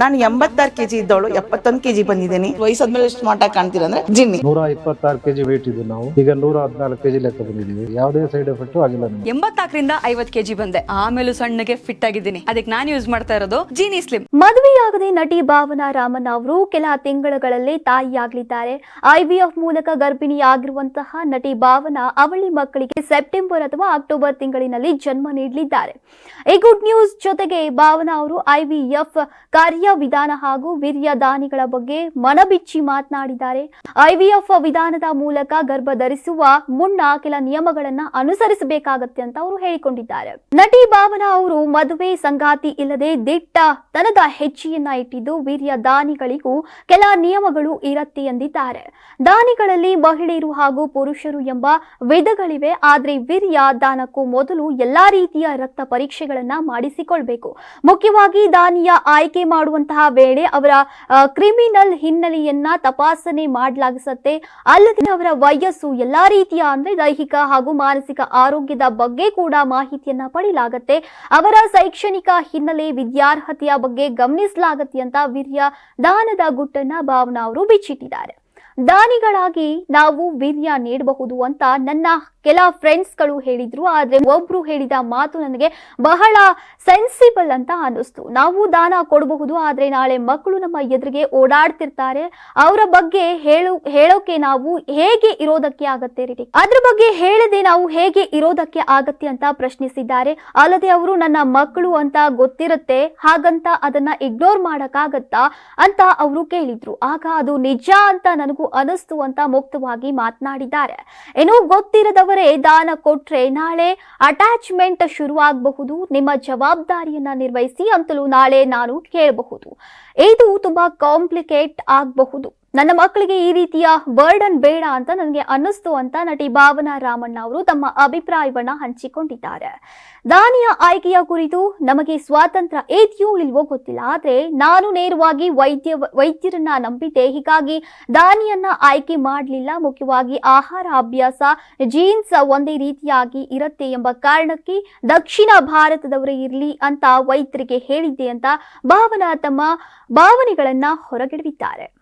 ನಾನು ಎಂಬತ್ತಾರು ಕೆಜಿ ಇದ್ದವಳು ಎಪ್ಪತ್ತೊಂದು ಕೆಜಿ ಬಂದಿದ್ದೀನಿ. ವಯಸ್ಸಾದ್ಮೇಲೆ ಎಷ್ಟು ಮಾಟ ಕಾಣ್ತೀರ ಅಂದ್ರೆ ಜಿನ್ನಿ. ನೂರ ಇಪ್ಪತ್ತಾರು ಕೆಜಿ ವೇಟ್ ಇದ್ದು ನಾವು. ಈಗ ನೂರ ಹದಿನಾಲ್ಕು ಕೆಜಿ ಲೆಕ್ಕ ಬಂದಿದ್ದೀವಿ. ಯಾವುದೇ ಸೈಡ್ ಎಫೆಕ್ಟ್ ಆಗಿಲ್ಲ ಎಂಬತ್ತಾಕರಿಂದ ಎಂಬತ್ನಾಲ್ಕರಿಂದ ಐವತ್ ಕೆಜಿ ಬಂದೆ. ಆಮೇಲೆ ಸಣ್ಣಗೆ ಫಿಟ್ ಆಗಿದ್ದೀನಿ. ಅದಕ್ಕೆ ನಾನು ಯೂಸ್ ಮಾಡ್ತಾ ಇರೋದು ಜೀನಿ ಸ್ಲಿಮ್ ಮದುವೆಯಾಗದೆ ನಟಿ ಭಾವನಾ ರಾಮನ್ ಅವರು ಕೆಲ ತಿಂಗಳಲ್ಲಿ ತಾಯಿಯಾಗಲಿದ್ದಾರೆ. ಐವಿಎಫ್ ಮೂಲಕ ಗರ್ಭಿಣಿ ಆಗಿರುವಂತಹ ನಟಿ ಭಾವನಾ ಅವಳಿ ಮಕ್ಕಳಿಗೆ ಸೆಪ್ಟೆಂಬರ್ ಅಥವಾ ಅಕ್ಟೋಬರ್ ತಿಂಗಳಿನಲ್ಲಿ ಜನ್ಮ ನೀಡಲಿದ್ದಾರೆ. ಈ ಗುಡ್ ನ್ಯೂಸ್ ಜೊತೆಗೆ ಭಾವನಾ ಅವರು ಐವಿಎಫ್ ಕಾರ್ಯವಿಧಾನ ಹಾಗೂ ವೀರ್ಯ ದಾನಿಗಳ ಬಗ್ಗೆ ಮನಬಿಚ್ಚಿ ಮಾತನಾಡಿದ್ದಾರೆ. ಐವಿಎಫ್ ವಿಧಾನದ ಮೂಲಕ ಗರ್ಭ ಧರಿಸುವ ಮುನ್ನ ಕೆಲ ನಿಯಮಗಳನ್ನ ಅನುಸರಿಸಬೇಕಾಗತ್ತೆ ಅಂತ ಅವರು ಹೇಳಿಕೊಂಡಿದ್ದಾರೆ. ನಟಿ ಭಾವನಾ ಅವರು ಮದುವೆ ಸಂಗಾತಿ ಇಲ್ಲದೆ ದಿಟ್ಟ ತನದ ಹೆಜ್ಜೆಯನ್ನ ಇಟ್ಟಿದ್ದು ವೀರ್ಯ ದಾನಿಗಳಿಗೂ ಕೆಲ ನಿಯಮಗಳು ಇರತ್ತೆ ಎಂದಿದ್ದಾರೆ. ದಾನಿಗಳಲ್ಲಿ ಮಹಿಳೆಯರು ಹಾಗೂ ಪುರುಷರು ಎಂಬ ವಿಧಗಳಿವೆ. ಆದ್ರೆ ವೀರ್ಯ ದಾನಕ್ಕೂ ಮೊದಲು ಎಲ್ಲಾ ರೀತಿಯ ರಕ್ತ ಪರೀಕ್ಷೆಗಳನ್ನ ಮಾಡಿಸಿಕೊಳ್ಬೇಕು. ಮುಖ್ಯವಾಗಿ ದಾನಿಯ ಆಯ್ಕೆ ಮಾಡುವಂತಹ ವೇಳೆ ಅವರ ಕ್ರಿಮಿನಲ್ ಹಿನ್ನೆಲೆಯನ್ನ ತಪಾಸಣೆ ಮಾಡಲಾಗಿಸತ್ತೆ. ಅಲ್ಲದೆ ಅವರ ವಯಸ್ಸು ಎಲ್ಲಾ ರೀತಿಯ ಅಂದ್ರೆ ದೈಹಿಕ ಹಾಗೂ ಮಾನಸಿಕ ಆರೋಗ್ಯದ ಬಗ್ಗೆ ಕೂಡ ಮಾಹಿತಿಯನ್ನ ಪಡೆಯಲಾಗತ್ತೆ. ಅವರ ಶೈಕ್ಷಣಿಕ ಹಿನ್ನೆಲೆ ವಿದ್ಯಾರ್ಹತೆಯ ಬಗ್ಗೆ ಗಮನಿಸಲಾಗತ್ತೆ ಅಂತ ವೀರ್ಯ ದಾನದ ಗುಟ್ಟನ್ನ ಭಾವನಾ ಅವರು ಬಿಚ್ಚಿಟ್ಟಿದ್ದಾರೆ. ದಾನಿಗಳಾಗಿ ನಾವು ವೀರ್ಯ ನೀಡಬಹುದು ಅಂತ ನನ್ನ ಕೆಲ ಫ್ರೆಂಡ್ಸ್ಗಳು ಹೇಳಿದ್ರು, ಆದ್ರೆ ಒಬ್ರು ಹೇಳಿದ ಮಾತು ನನಗೆ ಬಹಳ ಸೆನ್ಸಿಬಲ್ ಅಂತ ಅನ್ನಿಸ್ತು. ನಾವು ದಾನ ಕೊಡಬಹುದು, ಆದ್ರೆ ನಾಳೆ ಮಕ್ಕಳು ನಮ್ಮ ಎದುರಿಗೆ ಓಡಾಡ್ತಿರ್ತಾರೆ. ಅವರ ಬಗ್ಗೆ ಹೇಳು, ಹೇಳೋಕೆ ನಾವು ಹೇಗೆ ಇರೋದಕ್ಕೆ ಆಗತ್ತೆ ರೀ? ಅದ್ರ ಬಗ್ಗೆ ಹೇಳದೆ ನಾವು ಹೇಗೆ ಇರೋದಕ್ಕೆ ಆಗತ್ತೆ ಅಂತ ಪ್ರಶ್ನಿಸಿದ್ದಾರೆ. ಅಲ್ಲದೆ ಅವರು, ನನ್ನ ಮಕ್ಕಳು ಅಂತ ಗೊತ್ತಿರುತ್ತೆ, ಹಾಗಂತ ಅದನ್ನ ಇಗ್ನೋರ್ ಮಾಡಕ್ಕಾಗತ್ತಾ? ಅಂತ ಅವರು ಕೇಳಿದ್ರು. ಆಗ ಅದು ನಿಜ ಅಂತ ನನಗೂ ಅನಿಸ್ತು ಅಂತ ಮುಕ್ತವಾಗಿ ಮಾತನಾಡಿದ್ದಾರೆ. ಏನೋ ಗೊತ್ತಿರದವರೇ ದಾನ ಕೊಟ್ರೆ ನಾಳೆ ಅಟ್ಯಾಚ್ಮೆಂಟ್ ಶುರುವಾಗಬಹುದು. ನಿಮ್ಮ ಜವಾಬ್ದಾರಿಯನ್ನ ನಿರ್ವಹಿಸಿ ಅಂತಲೂ ನಾಳೆ ನಾನು ಕೇಳಬಹುದು. ಇದು ತುಂಬಾ ಕಾಂಪ್ಲಿಕೇಟ್ ಆಗಬಹುದು. ನನ್ನ ಮಕ್ಕಳಿಗೆ ಈ ರೀತಿಯ ಬರ್ಡನ್ ಬೇಡ ಅಂತ ನನಗೆ ಅನ್ನಿಸ್ತು ಅಂತ ನಟಿ ಭಾವನಾ ರಾಮಣ್ಣ ಅವರು ತಮ್ಮ ಅಭಿಪ್ರಾಯವನ್ನ ಹಂಚಿಕೊಂಡಿದ್ದಾರೆ. ದಾನಿಯ ಆಯ್ಕೆಯ ಕುರಿತು ನಮಗೆ ಸ್ವಾತಂತ್ರ್ಯ ಇದೆಯೋ ಇಲ್ವೋ ಗೊತ್ತಿಲ್ಲ, ಆದ್ರೆ ನಾನು ನೇರವಾಗಿ ವೈದ್ಯ, ವೈದ್ಯರನ್ನ ನಂಬಿದ್ದೆ. ಹೀಗಾಗಿ ದಾನಿಯನ್ನ ಆಯ್ಕೆ ಮಾಡಲಿಲ್ಲ. ಮುಖ್ಯವಾಗಿ ಆಹಾರ ಅಭ್ಯಾಸ ಜೀನ್ಸ್ ಒಂದೇ ರೀತಿಯಾಗಿ ಇರುತ್ತೆ ಎಂಬ ಕಾರಣಕ್ಕೆ ದಕ್ಷಿಣ ಭಾರತದವರೇ ಇರಲಿ ಅಂತ ವೈದ್ಯರಿಗೆ ಹೇಳಿದ್ದೆ ಅಂತ ಭಾವನಾ ತಮ್ಮ ಭಾವನೆಗಳನ್ನ ಹೊರಗಿಡವಿದ್ದಾರೆ.